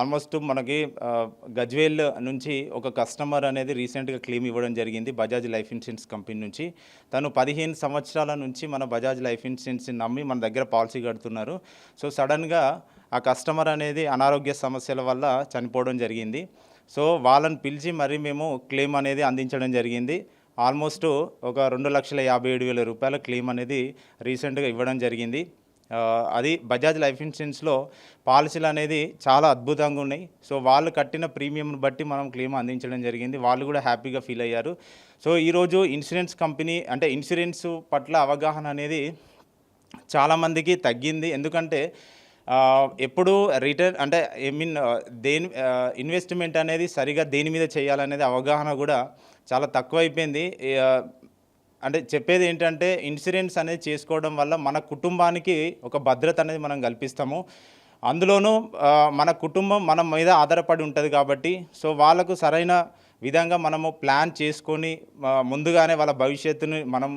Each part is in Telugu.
ఆల్మోస్ట్ మనకి గజ్వేల్ నుంచి ఒక కస్టమర్ అనేది రీసెంట్గా క్లెయిమ్ ఇవ్వడం జరిగింది బజాజ్ లైఫ్ ఇన్సూరెన్స్ కంపెనీ నుంచి. తను పదిహేను సంవత్సరాల నుంచి మన బజాజ్ లైఫ్ ఇన్సూరెన్స్ నమ్మి మన దగ్గర పాలసీ కడుతున్నారు. సో సడన్గా ఆ కస్టమర్ అనేది అనారోగ్య సమస్యల వల్ల చనిపోవడం జరిగింది. సో వాళ్ళని పిలిచి మరి మేము క్లెయిమ్ అనేది అందించడం జరిగింది. ఆల్మోస్ట్ ఒక రెండు లక్షల యాభై ఏడు వేల రూపాయల క్లెయిమ్ అనేది రీసెంట్గా ఇవ్వడం జరిగింది. అది బజాజ్ లైఫ్ ఇన్సూరెన్స్లో పాలసీలు అనేది చాలా అద్భుతంగా ఉన్నాయి. సో వాళ్ళు కట్టిన ప్రీమియంను బట్టి మనం క్లెయిమ్ అందించడం జరిగింది. వాళ్ళు కూడా హ్యాపీగా ఫీల్ అయ్యారు. సో ఈరోజు ఇన్సూరెన్స్ కంపెనీ అంటే ఇన్సూరెన్స్ పట్ల అవగాహన అనేది చాలామందికి తగ్గింది. ఎందుకంటే ఎప్పుడు రిటర్న్ అంటే ఐ మీన్ దేని ఇన్వెస్ట్మెంట్ అనేది సరిగా దేని మీద చేయాలనేది అవగాహన కూడా చాలా తక్కువైపోయింది. అంటే చెప్పేది ఏంటంటే ఇన్సూరెన్స్ అనేది చేసుకోవడం వల్ల మన కుటుంబానికి ఒక భద్రత అనేది మనం కల్పిస్తాము. అందులోనూ మన కుటుంబం మన మీద ఆధారపడి ఉంటుంది కాబట్టి సో వాళ్ళకు సరైన విధంగా మనము ప్లాన్ చేసుకొని ముందుగానే వాళ్ళ భవిష్యత్తుని మనం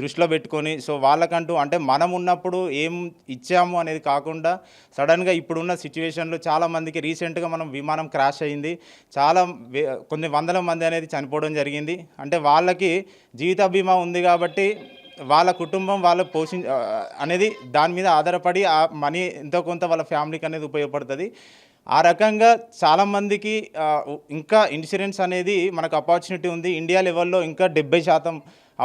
దృష్టిలో పెట్టుకొని సో వాళ్ళకంటూ అంటే మనం ఉన్నప్పుడు ఏం ఇచ్చాము అనేది కాకుండా సడన్గా ఇప్పుడున్న సిచ్యువేషన్లో చాలామందికి రీసెంట్గా మనం విమానం క్రాష్ అయింది. చాలా కొన్ని వందల మంది అనేది చనిపోవడం జరిగింది. అంటే వాళ్ళకి జీవిత బీమా ఉంది కాబట్టి వాళ్ళ కుటుంబం వాళ్ళ పోషి అనేది దాని మీద ఆధారపడి ఆ మనీ ఎంతో కొంత వాళ్ళ ఫ్యామిలీకి అనేది ఉపయోగపడుతుంది. ఆ రకంగా చాలామందికి ఇంకా ఇన్సూరెన్స్ అనేది మనకు అపార్చునిటీ ఉంది. ఇండియా లెవెల్లో ఇంకా డెబ్బై శాతం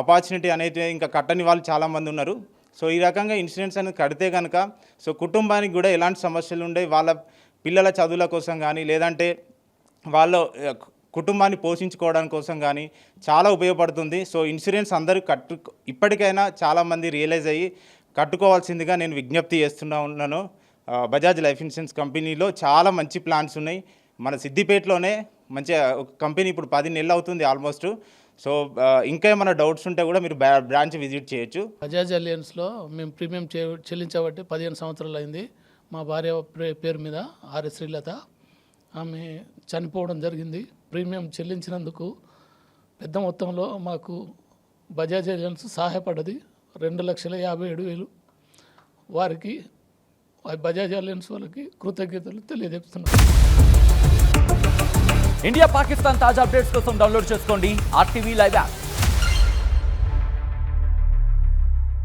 అపార్చునిటీ అనేది ఇంకా కట్టని వాళ్ళు చాలామంది ఉన్నారు. సో ఈ రకంగా ఇన్సూరెన్స్ అనేది కడితే కనుక సో కుటుంబానికి కూడా ఎలాంటి సమస్యలు ఉండే వాళ్ళ పిల్లల చదువుల కోసం కానీ లేదంటే వాళ్ళ కుటుంబాన్ని పోషించుకోవడానికి కోసం కానీ చాలా ఉపయోగపడుతుంది. సో ఇన్సూరెన్స్ అందరూ కట్టు ఇప్పటికైనా చాలామంది రియలైజ్ అయ్యి కట్టుకోవాల్సిందిగా నేను విజ్ఞప్తి చేస్తున్నా ఉన్నాను. బజాజ్ లైఫ్ ఇన్సూరెన్స్ కంపెనీలో చాలా మంచి ప్లాన్స్ ఉన్నాయి. మన సిద్దిపేటలోనే మంచి ఒక కంపెనీ ఇప్పుడు పది నెలలు అవుతుంది ఆల్మోస్ట్. సో ఇంకా ఏమైనా డౌట్స్ ఉంటే కూడా మీరు బ్రాంచ్ విజిట్ చేయొచ్చు. బజాజ్ అలియన్స్లో మేము ప్రీమియం చెల్లించబట్టి పదిహేను సంవత్సరాలు అయింది. మా భార్య పేరు మీద ఆర్య శ్రీలత. ఆమె చనిపోవడం జరిగింది. ప్రీమియం చెల్లించినందుకు పెద్ద మొత్తంలో మాకు బజాజ్ అలియన్స్ సహాయపడ్డది. రెండు లక్షల యాభై ఏడు వేలు. వారికి బజాజ్ అలయన్స్ వాళ్ళకి కృతజ్ఞతలు తెలియజేస్తున్నాను ఇండియా పాకిస్తాన్ తాజా అప్డేట్స్ కోసం డౌన్లోడ్ చేసుకోండి ఆర్టీవీ లైవ్ యాప్.